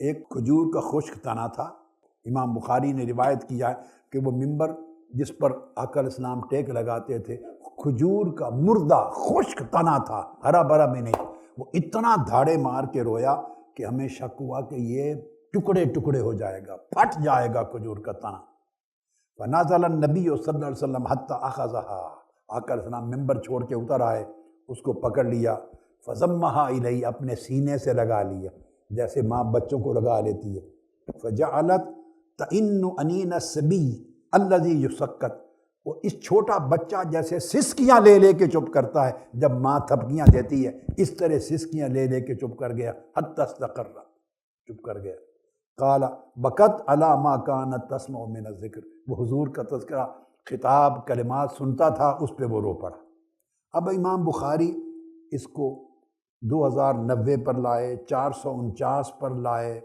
ایک کھجور کا خشک تنا تھا۔ امام بخاری نے روایت کیا ہے کہ وہ ممبر جس پر آقا علیہ السلام ٹیک لگاتے تھے، کھجور کا مردہ خشک تنا تھا۔ ہرا بھرا میں نہیں۔ وہ اتنا دھاڑے مار کے رویا کہ ہمیں شک ہوا کہ یہ ٹکڑے ٹکڑے ہو جائے گا، پھٹ جائے گا کھجور کا تنا فناز نبی و صلی اللہ علیہ وسلم حتیٰ اخذہ آقا علیہ السلام ممبر چھوڑ کے اتر آئے، اس کو پکڑ لیا۔ فضمہ الہی اپنے سینے سے لگا لیا۔ جیسے ماں بچوں کو لگا لیتی ہے۔ فجعلت تعین انین سبی الذي یسکت۔ وہ اس چھوٹا بچہ جیسے سسکیاں لے لے کے چپ کرتا ہے، جب ماں تھپکیاں دیتی ہے، اس طرح سسکیاں لے لے کے چپ کر گیا۔ حتی استقر، چپ کر گیا۔ قال بکت علا ما کان تسمع من الذکر۔ وہ حضور کا تذکرہ، خطاب، کلمات سنتا تھا، اس پہ وہ رو پڑا۔ اب امام بخاری اس کو دو ہزار نوے پر لائے، چار سو انچاس پر لائے،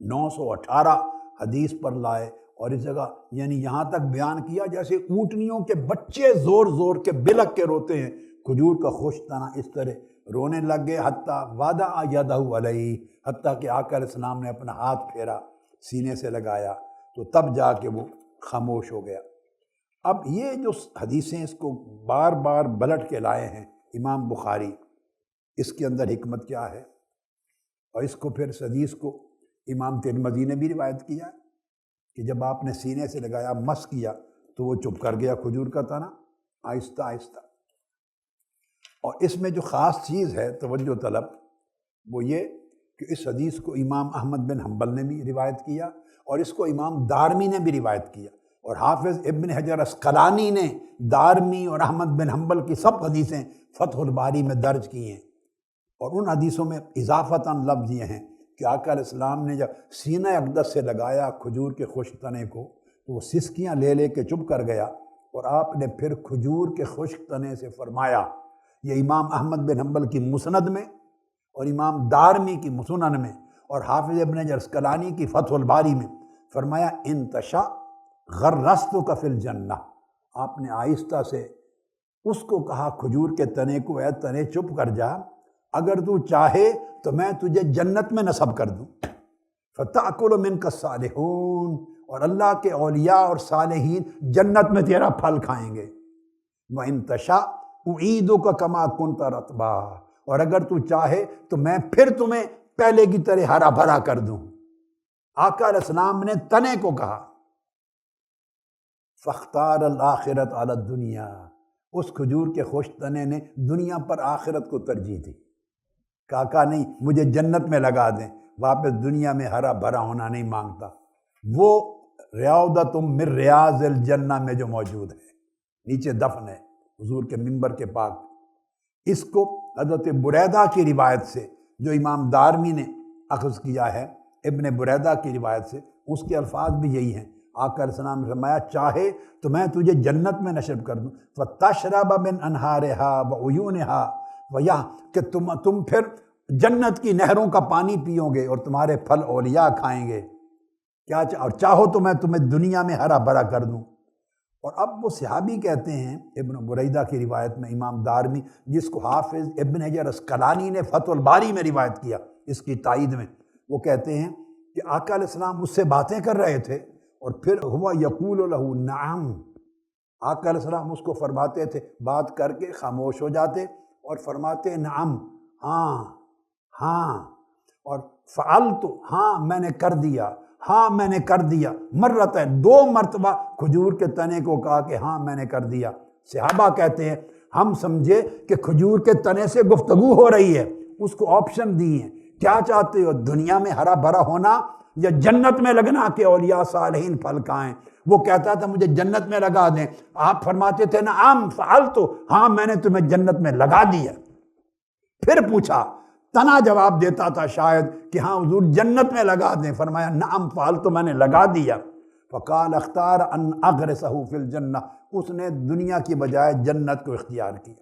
نو سو اٹھارہ حدیث پر لائے اور اس جگہ یعنی یہاں تک بیان کیا جیسے اونٹنیوں کے بچے زور زور کے بلک کے روتے ہیں، کھجور کا خوش تنا اس طرح رونے لگ گئے حتیٰ وعدہ یادہ علیہ، حتیٰ کہ آقا علیہ السلام نے اپنا ہاتھ پھیرا، سینے سے لگایا تو تب جا کے وہ خاموش ہو گیا۔ اب یہ جو حدیثیں اس کو بار بار بلٹ کے لائے ہیں، امام بخاری اس کے اندر حکمت کیا ہے؟ اور اس کو پھر اس حدیث کو امام ترمزی نے بھی روایت کیا کہ جب آپ نے سینے سے لگایا، مس کیا، تو وہ چپ کر گیا، کھجور کا تنا آہستہ آہستہ۔ اور اس میں جو خاص چیز ہے، توجہ طلب، وہ یہ کہ اس حدیث کو امام احمد بن حنبل نے بھی روایت کیا اور اس کو امام دارمی نے بھی روایت کیا۔ اور حافظ ابن حجر اسقلانی نے دارمی اور احمد بن حنبل کی سب حدیثیں فتح الباری میں درج کی ہیں۔ اور ان حدیثوں میں اضافتاً لفظ یہ ہیں کہ آقا علیہ السلام نے جب سینہ اقدس سے لگایا کھجور کے خشک تنے کو، تو وہ سسکیاں لے لے کے چپ کر گیا اور آپ نے پھر کھجور کے خشک تنے سے فرمایا۔ یہ امام احمد بن حنبل کی مسند میں اور امام دارمی کی مسنن میں اور حافظ ابن جرسکلانی کی فتح الباری میں۔ فرمایا انتشا غر رست کا فل جنہ آپ نے آہستہ سے اس کو کہا، کھجور کے تنے کو، اے تنے چپ کر جا۔ اگر تو چاہے تو میں تجھے جنت میں نصب کر دوں۔ فتح من کا صالحون اور اللہ کے اولیاء اور صالحین جنت میں تیرا پھل کھائیں گے۔ وہ انتشا عیدوں کا کما کنتا رتبہ اور اگر تو چاہے تو میں پھر تمہیں پہلے کی طرح ہرا بھرا کر دوں۔ آقا علیہ السلام نے تنے کو کہا فختار الآخرت علی دنیا اس کھجور کے خوش تنے نے دنیا پر آخرت کو ترجیح دی۔ کاکا نہیں، مجھے جنت میں لگا دیں۔ واپس دنیا میں ہرا بھرا ہونا نہیں مانگتا۔ وہ ریاض تم مر ریاض الجنہ میں جو موجود ہے۔ نیچے دفن ہے، حضور کے ممبر کے پاک۔ اس کو حضرت بریدہ کی روایت سے جو امام دارمی نے اخذ کیا ہے، ابن بریدہ کی روایت سے، اس کے الفاظ بھی یہی ہیں۔ آقا علیہ السلام فرمایا، چاہے تو میں تجھے جنت میں نشب کر دوں۔ و تشرب بن انہار و عیون ہا و یا کہ تم تم پھر جنت کی نہروں کا پانی پیو گے اور تمہارے پھل اولیاء کھائیں گے۔ کیا چاہ اور چاہو تو میں تمہیں دنیا میں ہرا بھرا کر دوں۔ اور اب وہ صحابی کہتے ہیں، ابن بریدہ کی روایت میں امام دارمی، جس کو حافظ ابن حجر اسکلانی نے فتح الباری میں روایت کیا اس کی تائید میں، وہ کہتے ہیں کہ آقا علیہ السلام اس سے باتیں کر رہے تھے اور پھر ہوا یقول الہو نعم۔ آقا علیہ السلام اس کو فرماتے تھے، بات کر کے خاموش ہو جاتے۔ اور فرماتے نعم ہاں ہاں اور فعل تو ہاں میں نے کر دیا ہاں میں نے کر دیا مرت ہے دو مرتبہ کھجور کے تنے کو کہا کہ ہاں میں نے کر دیا۔ صحابہ کہتے ہیں، ہم سمجھے کہ کھجور کے تنے سے گفتگو ہو رہی ہے، اس کو آپشن دی ہیں کیا چاہتے ہو، دنیا میں ہرا بھرا ہونا یا جنت میں لگنا کہ اولیاء صالحین پھل کھائیں وہ کہتا تھا، مجھے جنت میں لگا دیں۔ آپ فرماتے تھے نا، عام فعال تو ہاں میں نے تمہیں جنت میں لگا دیا۔ پھر پوچھا، تنا جواب دیتا تھا شاید کہ ہاں حضور جنت میں لگا دیں۔ فرمایا نام فعال تو میں نے لگا دیا۔ فقال، اختار ان اغر فی الجنہ۔ اس نے دنیا کی بجائے جنت کو اختیار کیا۔